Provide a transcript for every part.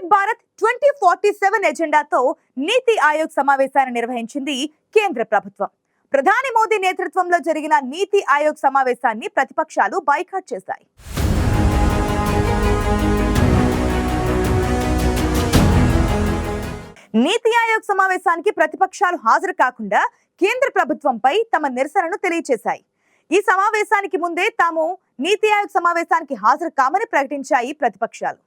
Viksit Bharat twenty forty seven ఎజెండాతో NITI Aayog సమావేశాన్ని నిర్వహించింది కేంద్ర ప్రభుత్వం. ప్రధాని మోదీ నేతృత్వంలో జరిగిన నీతి ఆయోగ్ సమావేశాన్ని ప్రతిపక్షాలు బైకాట్ చేశాయి. నీతి ఆయోగ్ సమావేశానికి ప్రతిపక్షాలు హాజరు కాకుండా కేంద్ర ప్రభుత్వంపై తమ నిరసనను తెలియజేశాయి ఈ సమావేశానికి ముందే తాము నీతి ఆయోగ్ సమావేశానికి హాజరు కామని ప్రకటించాయి ప్రతిపక్షాలు.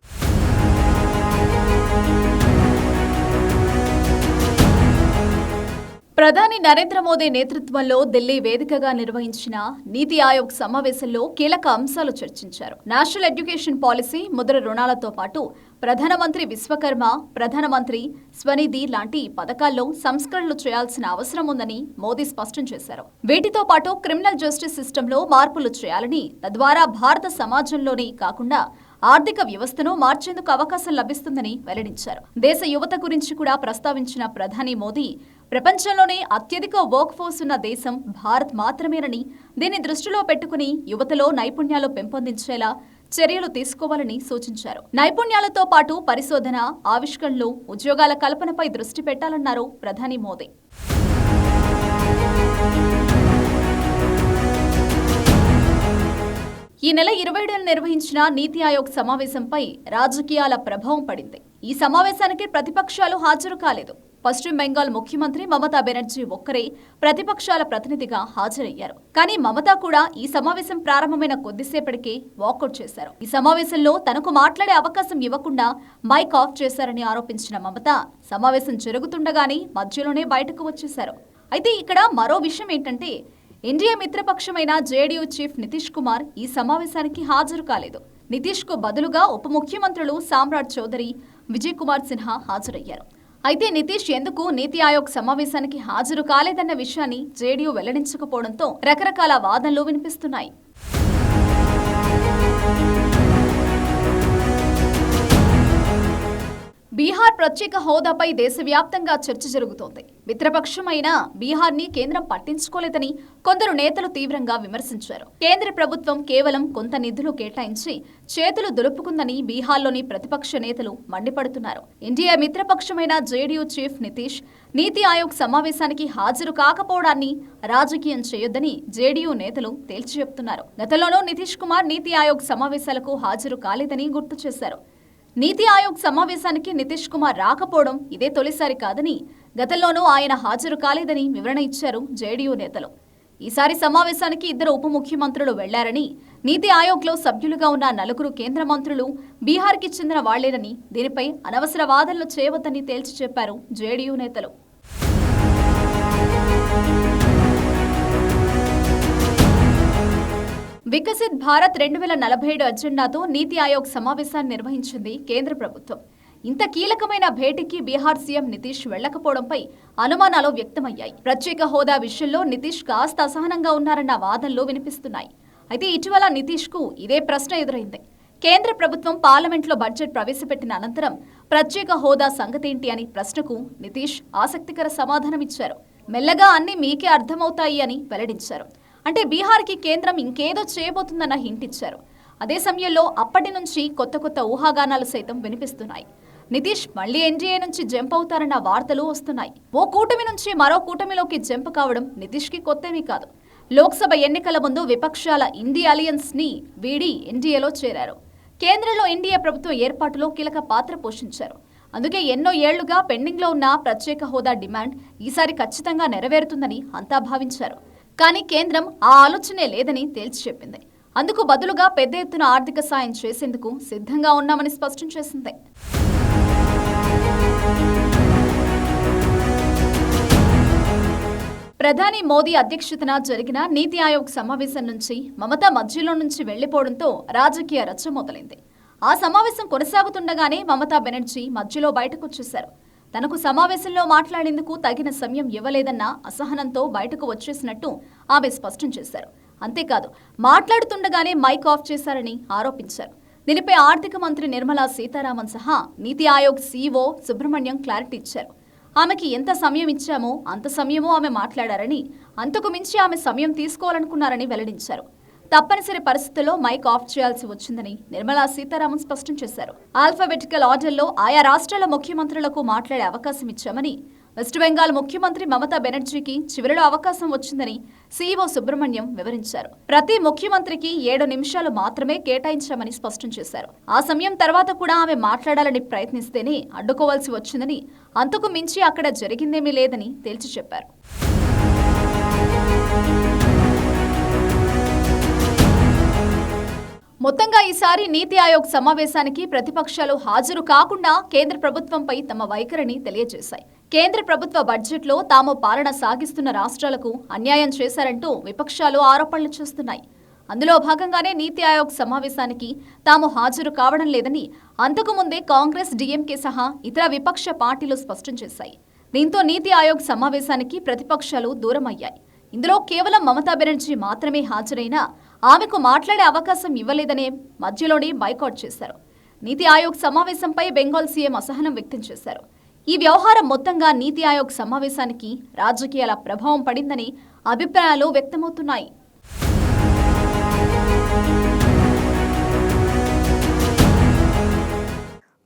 ప్రధాని నరేంద్ర మోదీ నేతృత్వంలో ఢిల్లీ వేదికగా నిర్వహించిన నీతి ఆయోగ్ సమావేశంలో కీలక అంశాలు చర్చించారు. నేషనల్ ఎడ్యుకేషన్ పాలసీ ముద్ర రుణాలతో పాటు ప్రధానమంత్రి విశ్వకర్మ ప్రధానమంత్రి స్వనిధి లాంటి పథకాల్లో సంస్కరణలు చేయాల్సిన అవసరం ఉందని మోదీ స్పష్టం చేశారు. వీటితో పాటు క్రిమినల్ జస్టిస్ సిస్టంలో మార్పులు చేయాలని తద్వారా భారత సమాజంలోనే కాకుండా ఆర్థిక వ్యవస్థను మార్చేందుకు అవకాశం లభిస్తుందని వెల్లడించారు. దేశ యువత గురించి కూడా ప్రస్తావించిన ప్రధాని మోదీ ప్రపంచంలోనే అత్యధిక వర్క్ ఫోర్స్ ఉన్న దేశం భారత్ మాత్రమేనని దీన్ని దృష్టిలో పెట్టుకుని యువతలో నైపుణ్యాలు పెంపొందించేలా చర్యలు తీసుకోవాలని సూచించారు. నైపుణ్యాలతో పాటు పరిశోధన ఆవిష్కరణలు ఉద్యోగాల కల్పనపై దృష్టి పెట్టాలన్నారు ప్రధాని మోదీ. ఈ నెల ఇరవై ఏడున నిర్వహించిన నీతి ఆయోగ్ సమావేశంపై రాజకీయాల ప్రభావం పడింది. ఈ సమావేశానికి ప్రతిపక్షాలు హాజరు కాలేదు. పశ్చిమ బెంగాల్ ముఖ్యమంత్రి మమతా బెనర్జీ ఒక్కరే ప్రతిపక్షాల ప్రతినిధిగా హాజరయ్యారు. కానీ మమతా కూడా ఈ సమావేశం ప్రారంభమైన కొద్దిసేపటికే వాకౌట్ చేశారు. ఈ సమావేశంలో తనకు మాట్లాడే అవకాశం ఇవ్వకుండా మైక్ ఆఫ్ చేశారని ఆరోపించిన మమత సమావేశం జరుగుతుండగానే మధ్యలోనే బయటకు వచ్చేశారు. అయితే ఇక్కడ మరో విషయం ఏంటంటే ఎన్డీఏ మిత్రపక్షమైన జేడీయూ చీఫ్ నితీష్ కుమార్ ఈ సమావేశానికి హాజరు కాలేదు. నితీష్కు బదులుగా ఉప ముఖ్యమంత్రులు సామ్రాట్ చౌదరి విజయ్ కుమార్ సిన్హా హాజరయ్యారు. అయితే నితీష్ ఎందుకు నీతి ఆయోగ్ సమావేశానికి హాజరు కాలేదన్న విషయాన్ని జేడీయూ వెల్లడించకపోవడంతో రకరకాల వాదనలు వినిపిస్తున్నాయి. బీహార్ ప్రత్యేక హోదాపై దేశవ్యాప్తంగా చర్చ జరుగుతోంది. మిత్రపక్షమైన బీహార్ని కేంద్రం పట్టించుకోలేదని కొందరు నేతలు తీవ్రంగా విమర్శించారు. కేంద్ర ప్రభుత్వం కేవలం కొంత నిధులు కేటాయించి చేతులు దులుపుకుందని బీహార్లోని ప్రతిపక్ష నేతలు మండిపడుతున్నారు. ఇండియా మిత్రపక్షమైన జేడీయూ చీఫ్ నితీష్ నీతి ఆయోగ్ సమావేశానికి హాజరు కాకపోవడాన్ని రాజకీయం చేయొద్దని జేడీయూ నేతలు తేల్చి చెప్తున్నారు గతంలోనూ నితీష్ కుమార్ నీతి ఆయోగ్ సమావేశాలకు హాజరు కాలేదని గుర్తు చేశారు. నీతి ఆయోగ్ సమావేశానికి నితీష్ కుమార్ రాకపోవడం ఇదే తొలిసారి కాదని గతంలోనూ ఆయన హాజరు కాలేదని వివరణ ఇచ్చారు జేడీయూ నేతలు. ఈసారి సమావేశానికి ఇద్దరు ఉప ముఖ్యమంత్రులు వెళ్ళారని నీతి ఆయోగ్లో సభ్యులుగా ఉన్న నలుగురు కేంద్ర మంత్రులు బీహార్కి చెందిన వాళ్ళేనని దీనిపై అనవసర వాదనలు చేయవద్దని తేల్చి చెప్పారు జేడీయూ నేతలు. వికసిత్ భారత్ రెండు వేల నలభై ఏడు అజెండాతో నీతి ఆయోగ్ సమావేశాన్ని నిర్వహించింది కేంద్ర ప్రభుత్వం. ఇంత కీలకమైన భేటీకి బీహార్ సీఎం నితీష్ వెళ్ళకపోవడంపై అనుమానాలు వ్యక్తమయ్యాయి. ప్రత్యేక హోదా విషయంలో నితీష్ కాస్త అసహనంగా ఉన్నారన్న వాదనలు వినిపిస్తున్నాయి. అయితే ఇటీవల నితీష్కు ఇదే ప్రశ్న ఎదురైంది. కేంద్ర ప్రభుత్వం పార్లమెంట్లో బడ్జెట్ ప్రవేశపెట్టిన అనంతరం ప్రత్యేక హోదా సంగతేంటి అని ప్రశ్నకు నితీష్ ఆసక్తికర సమాధానమిచ్చారు. మెల్లగా అన్ని మీకే అర్థమవుతాయి అని వెల్లడించారు. అంటే బీహార్కి కేంద్రం ఇంకేదో చేయబోతుందన్న హింట్ ఇచ్చారు. అదే సమయంలో అప్పటి నుంచి కొత్త కొత్త ఊహాగానాలు సైతం వినిపిస్తున్నాయి. నితీష్ మళ్ళీ ఎన్డీఏ నుంచి జంప్ అవుతారన్న వార్తలు వస్తున్నాయి. ఓ కూటమి నుంచి మరో కూటమిలోకి జంప్ కావడం నితీష్కి కొత్తవి కాదు. లోక్సభ ఎన్నికల ముందు విపక్షాల ఇండి అలియన్స్ని వీడి ఎన్డీఏలో చేరారు. కేంద్రంలో ఎన్డీఏ ప్రభుత్వం ఏర్పాటులో కీలక పాత్ర పోషించారు. అందుకే ఎన్నో ఏళ్ళుగా పెండింగ్లో ఉన్న ప్రత్యేక హోదా డిమాండ్ ఈసారి ఖచ్చితంగా నెరవేరుతుందని అంతా భావించారు. కానీ కేంద్రం ఆ ఆలోచనే లేదని తేల్చి చెప్పింది. అందుకు బదులుగా పెద్ద ఎత్తున ఆర్థిక సాయం చేసేందుకు సిద్ధంగా ఉన్నామని స్పష్టం చేసింది. ప్రధాని మోదీ అధ్యక్షతన జరిగిన నీతి ఆయోగ్ సమావేశం నుంచి మమతా మధ్యలో నుంచి వెళ్ళిపోవడంతో రాజకీయ రచ్చ మొదలైంది. ఆ సమావేశం కొనసాగుతుండగానే మమతా బెనర్జీ మధ్యలో బయటకొచ్చేశారు తనకు సమావేశంలో మాట్లాడేందుకు తగిన సమయం ఇవ్వలేదన్న అసహనంతో బయటకు వచ్చేసినట్టు ఆమె స్పష్టం చేశారు. అంతేకాదు మాట్లాడుతుండగానే మైక్ ఆఫ్ చేశారని ఆరోపించారు. దీనిపై ఆర్థిక మంత్రి నిర్మలా సీతారామన్ సహా నీతి ఆయోగ్ సీఈఓ సుబ్రహ్మణ్యం క్లారిటీ ఇచ్చారు. ఆమెకి ఎంత సమయం ఇచ్చామో అంత సమయమో ఆమె మాట్లాడారని అంతకు మించి ఆమె సమయం తీసుకోవాలనుకున్నారని వెల్లడించారు. తప్పనిసరి పరిస్థితుల్లో మైక్ ఆఫ్ చేయాల్సి వచ్చిందని నిర్మలా సీతారామన్ స్పష్టం చేశారు. ఆల్ఫాబెటికల్ ఆర్డర్లో ఆయా రాష్ట్రాల ముఖ్యమంత్రులకు మాట్లాడే అవకాశం ఇచ్చామని వెస్ట్ బెంగాల్ ముఖ్యమంత్రి మమతా బెనర్జీకి చివరిలో అవకాశం వచ్చిందని సీఈఓ సుబ్రహ్మణ్యం వివరించారు. ప్రతి ముఖ్యమంత్రికి ఏడు నిమిషాలు మాత్రమే కేటాయించామని స్పష్టం చేశారు. ఆ సమయం తర్వాత కూడా ఆమె మాట్లాడాలని ప్రయత్నిస్తేనే అడ్డుకోవాల్సి వచ్చిందని అంతకు మించి అక్కడ జరిగిందేమీ లేదని తేల్చి చెప్పారు. మొత్తంగా ఈసారి నీతి ఆయోగ్ సమావేశానికి ప్రతిపక్షాలు హాజరు కాకుండా కేంద్ర ప్రభుత్వంపై తమ వైఖరిని తెలియజేశాయి. కేంద్ర ప్రభుత్వ బడ్జెట్లో తాము పాలన సాగిస్తున్న రాష్ట్రాలకు అన్యాయం చేశారంటూ విపక్షాలు ఆరోపణలు చేస్తున్నాయి. అందులో భాగంగానే నీతి ఆయోగ్ సమావేశానికి తాము హాజరు కావడం లేదని అంతకుముందే కాంగ్రెస్ డీఎంకే సహా ఇతర విపక్ష పార్టీలు స్పష్టం చేశాయి. దీంతో నీతి ఆయోగ్ సమావేశానికి ప్రతిపక్షాలు దూరమయ్యాయి. ఇందులో కేవలం మమతా బెనర్జీ మాత్రమే హాజరైనా ఆమెకు మాట్లాడే అవకాశం ఇవ్వలేదనే మధ్యలోనే బైకాట్ చేశారు. నీతి ఆయోగ్ సమావేశంపై బెంగాల్ సీఎం అసహనం వ్యక్తం చేశారు. ఈ వ్యవహారం మొత్తంగా నీతి ఆయోగ్ సమావేశానికి రాజకీయాల ప్రభావం పడిందని అభిప్రాయాలు వ్యక్తమవుతున్నాయి.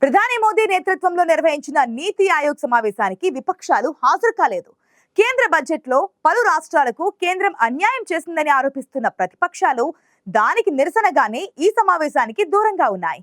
ప్రధాని మోదీ నేతృత్వంలో నిర్వహించిన నీతి ఆయోగ్ సమావేశానికి విపక్షాలు హాజరు కాలేదు. కేంద్ర బడ్జెట్లో పలు రాష్ట్రాలకు కేంద్రం అన్యాయం చేసిందని ఆరోపిస్తున్న ప్రతిపక్షాలు దానికి నిరసనగానే ఈ సమావేశానికి దూరంగా ఉన్నాయి.